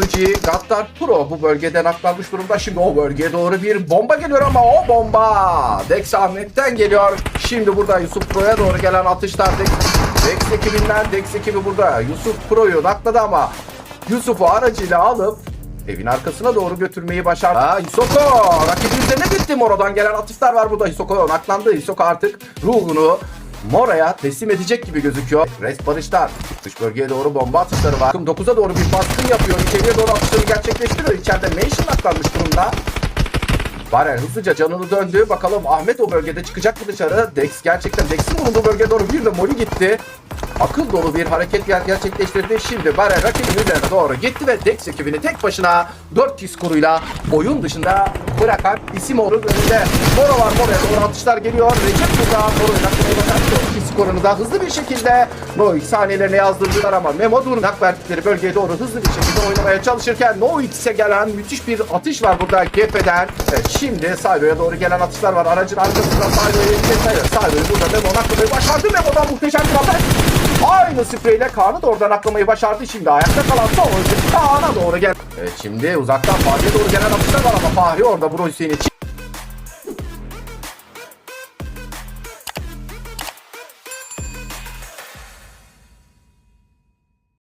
Fıcı, Gattar Pro bu bölgeden aklanmış durumda. Şimdi o bölgeye doğru bir bomba geliyor ama o bomba Dex Ahmet'ten geliyor. Şimdi burada Yusuf Pro'ya doğru gelen atışlar Dex, Dex ekibinden Dex ekibi burada. Yusuf Pro'yu nakladı ama Yusuf'u aracıyla alıp evin arkasına doğru götürmeyi başardı. Aa, Hisoko rakibin üzerine gitti. Moro'dan gelen atışlar var burada. Hisoko naklandı. Hisoko artık ruhunu Mora'ya teslim edecek gibi gözüküyor. Rest barışlar. Dış bölgeye doğru bomba atışları var. Takım 9'a doğru bir baskın yapıyor. İçeriye doğru atışları gerçekleştiriyor. İçeride Nation naklanmış durumda. Barel hızlıca canını döndü. Bakalım Ahmet o bölgede çıkacak mı dışarı? Dex gerçekten Dex'in bulunduğu bölgeye doğru bir de Moli gitti. Akıl dolu bir hareket ger- gerçekleştirdi. Şimdi Barel rakibinin üzerine doğru gitti ve Dex ekibini tek başına 400 skoruyla oyun dışında bırakan isim oldu. Önünde Moro var. Moro'ya doğru atışlar geliyor. Recep naklamaya başardı. 2 skorunu da hızlı bir şekilde Noix saniyelerine yazdırdılar ama Memo Dur nak verdikleri bölgeye doğru hızlı bir şekilde oynamaya çalışırken Noix'e gelen müthiş bir atış var burada GF'den. Evet, şimdi Sayro'ya doğru gelen atışlar var. Aracın arkasından Sayro'ya yetiştirdi. Sayro'yu burada Memo naklamayı başardı. Memo'dan muhteşem bir atış. Aynı spreyle Kaan'ı da oradan aklamayı başardı. Şimdi ayakta kalan son oyuncu Kaan'a doğru gel. Evet, şimdi uzaktan Fahri'ye doğru gelen atışlar var ama Fahri orada Bro Hüseyin'i